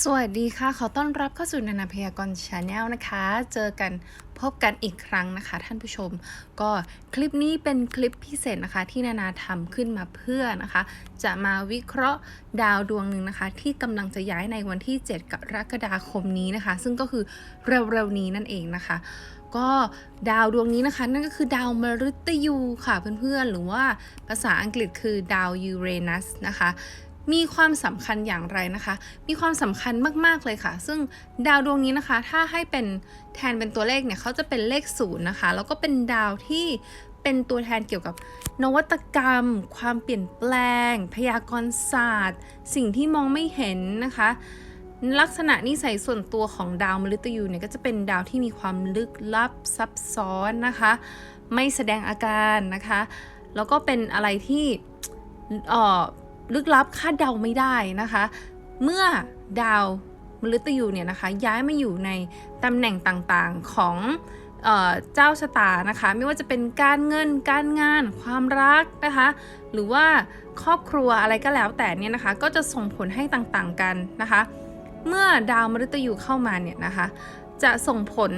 สวัสดีค่ะ ขอต้อนรับเข้าสู่นานาพยากรณ์ชาแนลนะคะ เจอกันพบกันอีกครั้งนะคะ ท่านผู้ชม ก็คลิปนี้เป็นคลิปพิเศษนะคะ ที่นานาทำขึ้นมาเพื่อนะคะ จะมาวิเคราะห์ดาวดวงหนึ่งนะคะ ที่กำลังจะย้ายในวันที่ 7 กรกฎาคมนี้นะคะ ซึ่งก็คือเร็วๆนี้นั่นเองนะคะ ก็ดาวดวงนี้นะคะ นั่นก็คือดาวมฤตยูค่ะเพื่อนๆหรือว่าภาษาอังกฤษคือดาวยูเรนัสนะคะ มีความสำคัญอย่างไรนะคะ มีความสำคัญมากๆเลยค่ะ ซึ่งดาวดวงนี้นะคะ ถ้าให้เป็นแทนเป็นตัวเลขเนี่ยเขาจะเป็นเลขศูนย์นะคะ แล้วก็เป็นดาวที่เป็นตัวแทนเกี่ยวกับนวัตกรรม ความเปลี่ยนแปลง พยากรณ์ศาสตร์ สิ่งที่มองไม่เห็นนะคะ ลักษณะนิสัยส่วนตัวของดาวมฤตยูเนี่ยก็จะเป็นดาวที่มีความลึกลับซับซ้อนนะคะ ไม่แสดงอาการนะคะ แล้วก็เป็นอะไรที่เออ ลึกลับคาดเดาไม่ได้นะคะ เมื่อดาวมฤตยูเนี่ยนะคะย้ายมาอยู่ในตำแหน่งต่างๆของเออเจ้าชะตานะคะ ไม่ว่าจะเป็นการเงินการงาน ความรักนะคะ หรือว่าครอบครัวอะไรก็แล้วแต่เนี่ยนะคะ ก็จะส่งผลให้ต่างๆกันนะคะ เมื่อดาวมฤตยูเข้ามาเนี่ยนะคะ จะส่งผล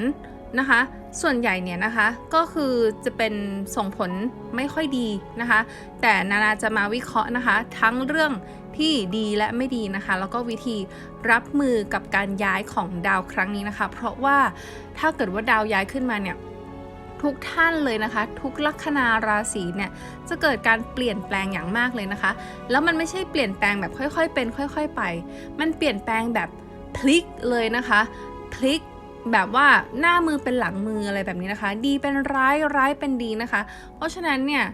นะคะ ส่วนใหญ่เนี่ยนะคะก็คือจะเป็นส่งผลไม่ค่อยดีนะคะ แต่นานาจะมาวิเคราะห์นะคะ ทั้งเรื่องที่ดีและไม่ดีนะคะ แล้วก็วิธีรับมือกับการย้ายของดาวครั้งนี้นะคะ เพราะว่าถ้าเกิดว่าดาวย้ายขึ้นมาเนี่ยทุกท่านเลยนะคะ ทุกลัคนาราศีเนี่ยจะเกิดการเปลี่ยนแปลงอย่างมากเลยนะคะ แล้วมันไม่ใช่เปลี่ยนแปลงแบบค่อยๆเป็น ค่อย ๆ ไป มันเปลี่ยนแปลงแบบพลิกเลยนะคะ พลิก แบบว่าหน้ามือเป็นหลังมืออะไรแบบนี้นะคะ ดีเป็นร้ายร้ายเป็นดีนะคะ เพราะฉะนั้นเนี่ย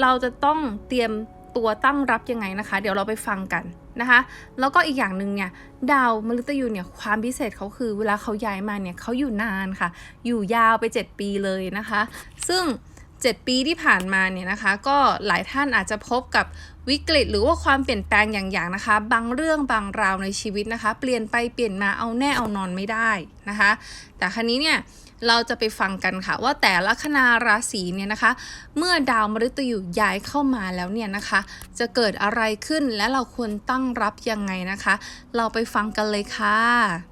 เราจะต้องเตรียมตัวตั้งรับยังไงนะคะ เดี๋ยวเราไปฟังกันนะคะ แล้วก็อีกอย่างหนึ่งเนี่ยดาวมฤตยูเนี่ยความพิเศษเขาคือ เวลาเขาย้ายมาเนี่ยเขาอยู่นานค่ะ อยู่ยาวไป 7 ปีเลยนะคะ ซึ่ง 7 ปีที่ผ่านมาเนี่ยนะคะ ก็หลายท่านอาจจะพบกับ วิกฤตหรือว่าความเปลี่ยนแปลงอย่างๆนะคะ บางเรื่องบางราวในชีวิตนะคะ เปลี่ยนไปเปลี่ยนมาเอาแน่เอานอนไม่ได้นะคะ แต่ครั้นี้เนี่ยเราจะไปฟังกันค่ะว่าแต่ละคณาราศีเนี่ยนะคะ เมื่อดาวมฤตยูย้ายเข้ามาแล้วเนี่ยนะคะ จะเกิดอะไรขึ้นและเราควรตั้งรับยังไงนะคะ เราไปฟังกันเลยค่ะ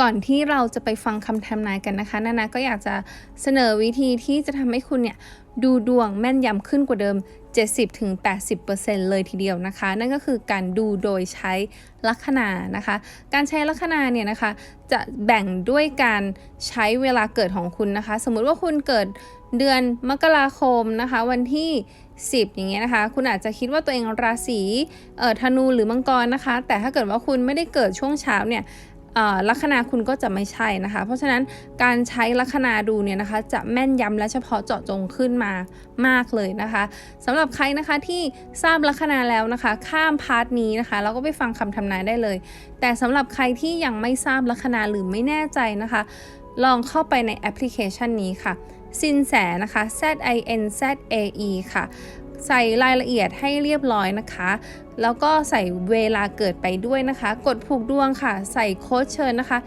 ก่อนที่เราจะไปฟังคำทำนายกันนะคะนานาก็อยากจะเสนอวิธีที่จะทำให้คุณเนี่ยดูดวงแม่นยำขึ้นกว่าเดิม 70-80%เลยทีเดียวนะคะ นั่นก็คือการดูโดยใช้ลัคนานะคะ การใช้ลัคนาเนี่ยนะคะ จะแบ่งด้วยการใช้เวลาเกิดของคุณนะคะ สมมุติว่าคุณเกิดเดือนมกราคมนะคะ วันที่ 10 อย่างเงี้ยนะคะ คุณอาจจะคิดว่าตัวเองราศีเอ่อธนูหรือมังกรนะคะ แต่ถ้าเกิดว่าคุณไม่ได้เกิดช่วงเช้าเนี่ย ลัคนาคุณก็จะไม่ใช่นะคะ เพราะฉะนั้นการใช้ลัคนาดูเนี่ยนะคะ จะแม่นยำและเฉพาะเจาะจงขึ้นมามากเลยนะคะสำหรับใครนะคะที่ทราบลัคนาแล้วนะคะ ข้ามพาร์ทนี้นะคะแล้วก็ไปฟังคำทำนายได้เลย แต่สำหรับใครที่ยังไม่ทราบลัคนาหรือไม่แน่ใจนะคะ ลองเข้าไปในแอปพลิเคชันนี้ค่ะสินแสนะคะ Z I N Z A E ค่ะ ใส่รายละเอียดให้เรียบร้อยนะคะ แล้วก็ใส่เวลาเกิดไปด้วยนะคะ กดผูกดวงค่ะ ใส่โค้ดเชิญนะคะ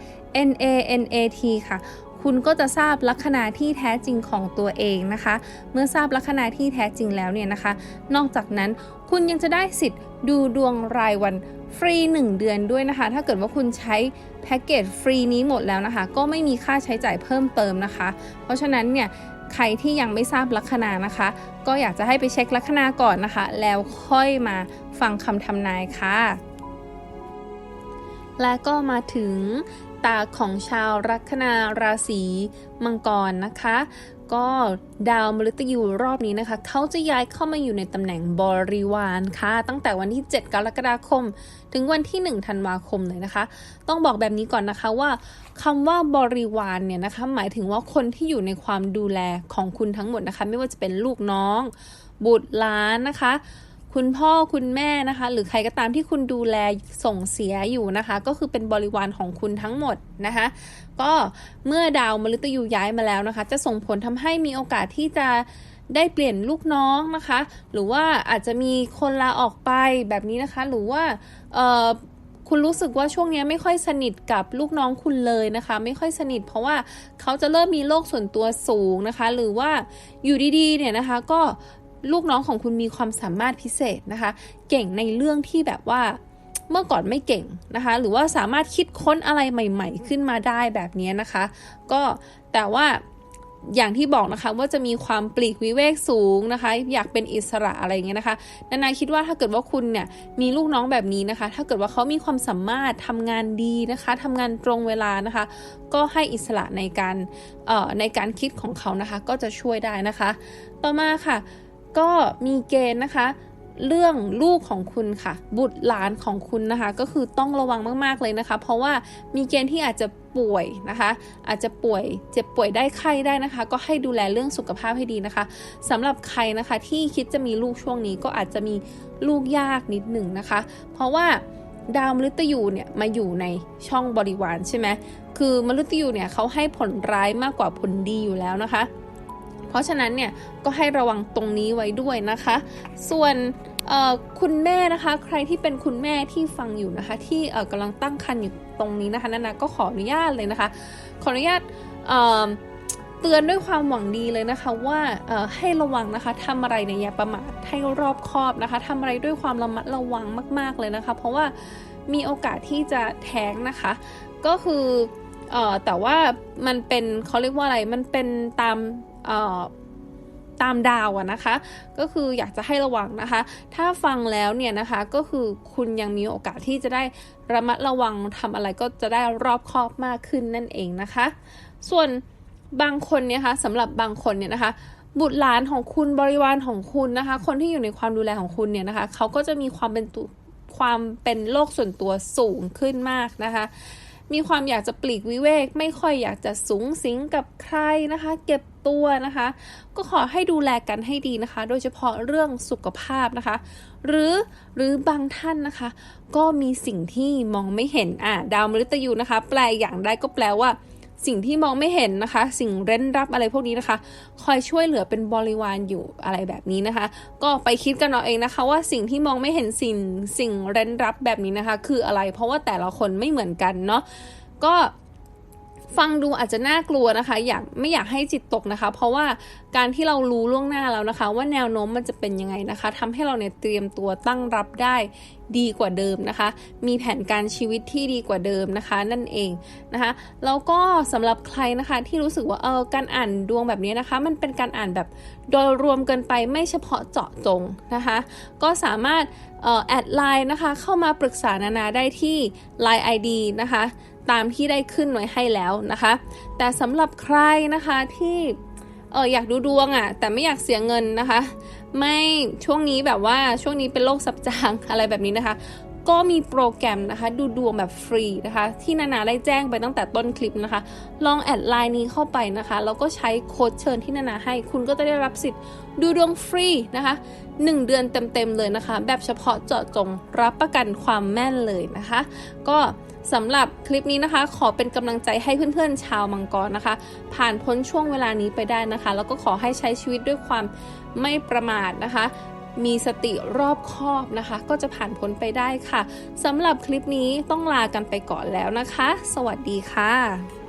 N A N A T ค่ะคุณก็จะทราบลัคนาที่แท้จริงของตัวเองนะคะ เมื่อทราบลัคนาที่แท้จริงแล้วเนี่ยนะคะ นอกจากนั้นคุณยังจะได้สิทธิ์ดูดวงรายวันฟรี 1 เดือนด้วยนะคะ ถ้าเกิดว่าคุณใช้แพ็กเกจฟรีนี้หมดแล้วนะคะ ก็ไม่มีค่าใช้จ่ายเพิ่มเติมนะคะ เพราะฉะนั้นเนี่ย ใครที่ยังไม่ทราบลัคนานะคะ ก็อยากจะให้ไปเช็คลัคนาก่อนนะคะ แล้วค่อยมาฟังคำทำนายค่ะ และก็มาถึง ตาของชาวลัคนาราศีมังกรนะคะ ก็ดาวมฤตยูรอบนี้นะคะ เขาจะย้ายเข้ามาอยู่ในตำแหน่งบริวารค่ะ ตั้งแต่วันที่ 7 กรกฎาคม ถึงวันที่ 1 ธันวาคมเลยนะคะ ต้องบอกแบบนี้ก่อนนะคะว่าคำว่าบริวารเนี่ยนะคะ หมายถึงว่าคนที่อยู่ในความดูแลของคุณทั้งหมดนะคะ ไม่ว่าจะเป็นลูกน้อง บุตรหลานนะคะ คุณพ่อคุณแม่นะคะ หรือใครก็ตามที่คุณดูแลส่งเสียอยู่นะคะ ก็คือเป็นบริวารของคุณทั้งหมดนะคะ ก็เมื่อดาวมฤตยูย้ายมาแล้วนะคะ จะส่งผลทำให้มีโอกาสที่จะได้เปลี่ยนลูกน้องนะคะ หรือว่าอาจจะมีคนลาออกไปแบบนี้นะคะ หรือว่าคุณรู้สึกว่าช่วงนี้ไม่ค่อยสนิทกับลูกน้องคุณเลยนะคะ ไม่ค่อยสนิท เพราะว่าเขาจะเริ่มมีโลกส่วนตัวสูงนะคะ หรือว่าอยู่ดีๆเนี่ยนะคะ ก็ ลูกน้องของคุณมีความสามารถพิเศษนะคะ เก่งในเรื่องที่แบบว่าเมื่อก่อนไม่เก่งนะคะ หรือว่าสามารถคิดค้นอะไรใหม่ ๆ ขึ้นมาได้แบบนี้นะคะ ก็แต่ว่าอย่างที่บอกนะคะว่าจะมีความปลีกวิเวกสูงนะคะ อยากเป็นอิสระอะไรอย่างเงี้ยนะคะ นานาคิดว่าถ้าเกิดว่าคุณเนี่ยมีลูกน้องแบบนี้นะคะ ถ้าเกิดว่าเขามีความสามารถทำงานดีนะคะทำงานตรงเวลานะคะ ก็ให้อิสระในการเอ่อในการคิดของเขานะคะ ก็จะช่วยได้นะคะ ต่อมาค่ะ ก็มีเกณฑ์นะคะ เรื่องลูกของคุณค่ะ บุตรหลานของคุณนะคะ ก็คือต้องระวังมากๆเลยนะคะ เพราะว่ามีเกณฑ์ที่อาจจะป่วยนะคะ อาจจะป่วยเจ็บป่วยได้ไข้ได้นะคะ ก็ให้ดูแลเรื่องสุขภาพให้ดีนะคะสำหรับใครนะคะที่คิดจะมีลูกช่วงนี้ก็อาจจะมีลูกยากนิดหนึ่งนะคะ เพราะว่าดาวมฤตยูเนี่ยมาอยู่ในช่องบริวารใช่ไหมคือมฤตยูเนี่ยเขาให้ผลร้ายมากกว่าผลดีอยู่แล้วนะคะ เพราะฉะนั้นเนี่ยก็ให้ระวังตรงนี้ไว้ด้วยนะคะ ส่วนคุณแม่นะคะใครที่เป็นคุณแม่ที่ฟังอยู่นะคะ ที่กำลังตั้งครรภ์อยู่ตรงนี้นะคะนันนะก็ขออนุญาตเลยนะคะ ขออนุญาตเเตือนด้วยความหวังดีเลยนะคะว่าให้ระวังนะคะทำอะไรเนี่ยอย่าประมาทให้รอบคอบนะคะทำอะไรด้วยความระมัดระวังมาก ๆเลยนะคะ เพราะว่ามีโอกาสที่จะแท้งนะคะ ก็คืออแต่ว่ามันเป็นเขาเรียกว่าอะไรมันเป็นตาม ตามดาวอะนะคะ ก็คืออยากจะให้ระวังนะคะ ถ้าฟังแล้วเนี่ยนะคะก็คือคุณยังมีโอกาสที่จะได้ระมัดระวังทำอะไรก็จะได้รอบคอบมากขึ้นนั่นเองนะคะ ส่วนบางคนเนี่ยคะสำหรับบางคนเนี่ยนะคะบุตรหลานของคุณบริวารของคุณนะคะ คนที่อยู่ในความดูแลของคุณเนี่ยนะคะเขาก็จะมีความเป็นความเป็นโลกส่วนตัวสูงขึ้นมากนะคะ มีความอยากจะปลีกวิเวก ไม่ค่อยอยากจะสูงสิงกับใครนะคะ เก็บตัวนะคะ ก็ขอให้ดูแลกันให้ดีนะคะ โดยเฉพาะเรื่องสุขภาพนะคะ หรือหรือบางท่านนะคะ ก็มีสิ่งที่มองไม่เห็นอะดาวมฤตยูนะคะ แปลอย่างได้ก็แปลว่า สิ่งที่มองไม่เห็นนะคะ สิ่งเร้นรับอะไรพวกนี้นะคะ คอยช่วยเหลือเป็นบริวารอยู่อะไรแบบนี้นะคะ ก็ไปคิดกันเอาเองนะคะ ว่าสิ่งที่มองไม่เห็นสิ่งสิ่งเร้นรับแบบนี้นะคะ คืออะไรเพราะว่าแต่ละคนไม่เหมือนกันเนาะก็ ฟังดูอาจจะน่ากลัวนะคะ อยากไม่อยากให้จิตตกนะคะ เพราะว่าการที่เรารู้ล่วงหน้าแล้วนะคะ ว่าแนวโน้มมันจะเป็นยังไงนะคะทำให้เราเนี่ยเตรียมตัวตั้งรับได้ดีกว่าเดิมนะคะ มีแผนการชีวิตที่ดีกว่าเดิมนะคะ นั่นเองนะคะแล้วก็สำหรับใครนะคะที่รู้สึกว่าเออการอ่านดวงแบบนี้นะคะ มันเป็นการอ่านแบบโดยรวมเกินไปไม่เฉพาะเจาะจงนะคะ ก็สามารถแอดไลน์นะคะ เข้ามาปรึกษานานาได้ที่ Line ID นะคะ ตามที่ได้ขึ้นไว้ให้แล้วนะคะ แต่สำหรับใครนะคะที่เอออยากดูดวงอะ่ะ แต่ไม่อยากเสียเงินนะคะ ไม่ช่วงนี้แบบว่าช่วงนี้เป็นโรคซับจางอะไรแบบนี้นะคะ ก็มีโปรแกรมนะคะ ดูดวงแบบฟรีนะคะ ที่นานาได้แจ้งไปตั้งแต่ต้นคลิปนะคะ ลองแอดไลน์นี้เข้าไปนะคะ แล้วก็ใช้โค้ดเชิญที่นานาให้ คุณก็จะได้รับสิทธิ์ดูดวงฟรีนะคะ 1 เดือนเต็มๆเลยนะคะ แบบเฉพาะเจาะจงรับประกันความแม่นเลยนะคะ ก็สำหรับคลิปนี้นะคะ ขอเป็นกำลังใจให้เพื่อนๆชาวมังกรนะคะ ผ่านพ้นช่วงเวลานี้ไปได้นะคะ แล้วก็ขอให้ใช้ชีวิตด้วยความไม่ประมาทนะคะ มีสติรอบคอบนะคะ ก็จะผ่านพ้นไปได้ค่ะสำหรับคลิปนี้ต้องลากันไปก่อนแล้วนะคะ สวัสดีค่ะ